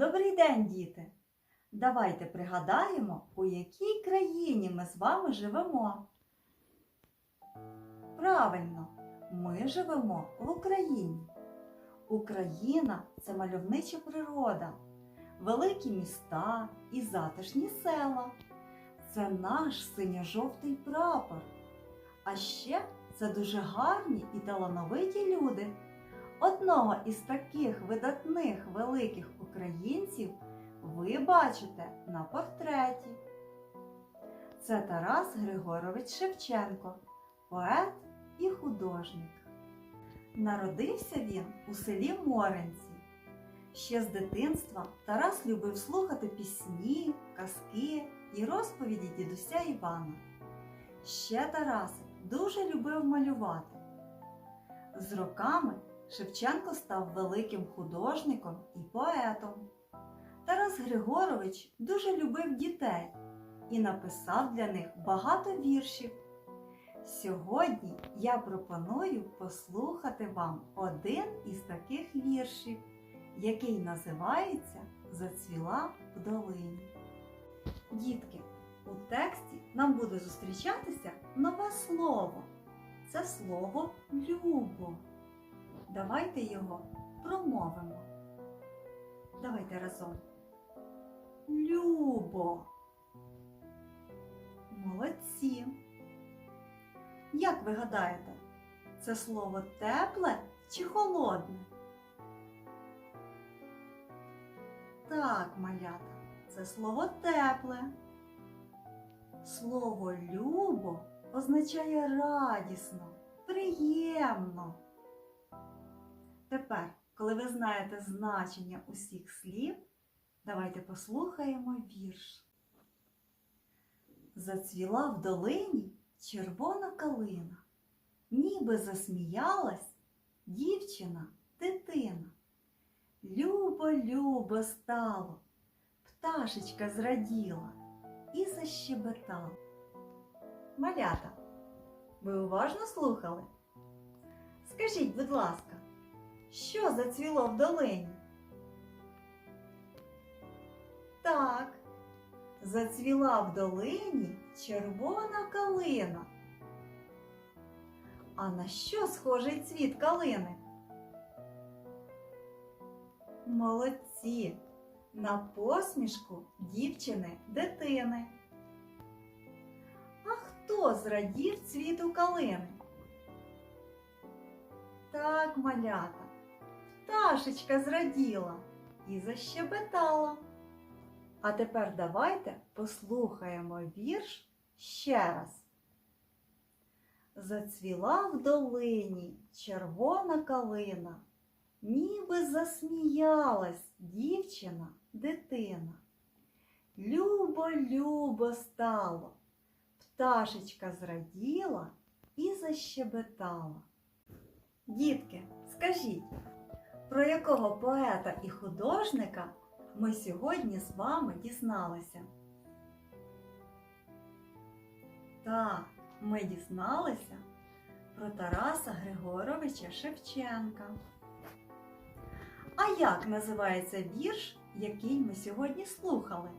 Добрий день, діти! Давайте пригадаємо, у якій країні ми з вами живемо. Правильно, ми живемо в Україні. Україна це мальовнича природа, великі міста і затишні села. Це наш синьо-жовтий прапор. А ще це дуже гарні і талановиті люди. Одного із таких видатних великих українців ви бачите на портреті. Це Тарас Григорович Шевченко, поет і художник. Народився він у селі Моренці. Ще з дитинства Тарас любив слухати пісні, казки і розповіді дідуся Івана. Ще Тарас дуже любив малювати. З роками Шевченко став великим художником і поетом. Тарас Григорович дуже любив дітей і написав для них багато віршів. Сьогодні я пропоную послухати вам один із таких віршів, який називається Зацвіла в долині. Дітки, у тексті нам буде зустрічатися нове слово. Це слово любо. Давайте його промовимо. Давайте разом. Любо. Молодці. Як ви гадаєте, це слово тепле чи холодне? Так, малята, це слово тепле. Слово любо означає радісно, приємно. Тепер, коли ви знаєте значення усіх слів, давайте послухаємо вірш. Зацвіла в долині червона калина, ніби засміялась дівчина, дитина. Любо, любо стало, пташечка зраділа і защебетала. Малята, ви уважно слухали? Скажіть, будь ласка, що зацвіло в долині? Так, зацвіла в долині червона калина. А на що схожий цвіт калини? Молодці! На посмішку дівчини дитини. А хто зрадів цвіту калини? Так, малята, пташечка зраділа і защебетала. А тепер давайте послухаємо вірш ще раз. Зацвіла в долині червона калина, ніби засміялась дівчина, дитина. Любо, любо стало, пташечка зраділа і защебетала. Дітки, скажіть, про якого поета і художника ми сьогодні з вами дізналися? Так, ми дізналися про Тараса Григоровича Шевченка. А як називається вірш, який ми сьогодні слухали?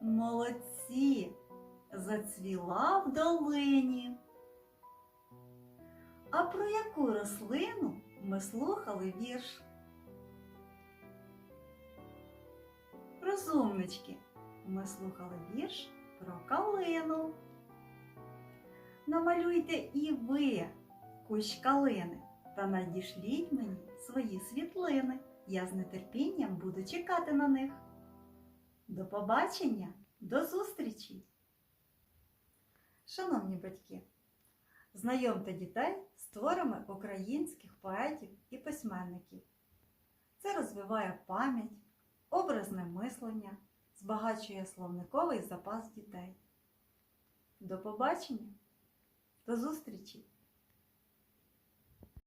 Молодці! Зацвіла в долині. А про яку рослину ми слухали вірш? Розумнички, ми слухали вірш про калину. Намалюйте і ви кущ калини та надішліть мені свої світлини. Я з нетерпінням буду чекати на них. До побачення, до зустрічі! Шановні батьки! Знайомте дітей з творами українських поетів і письменників. Це розвиває пам'ять, образне мислення, збагачує словниковий запас дітей. До побачення, до зустрічі!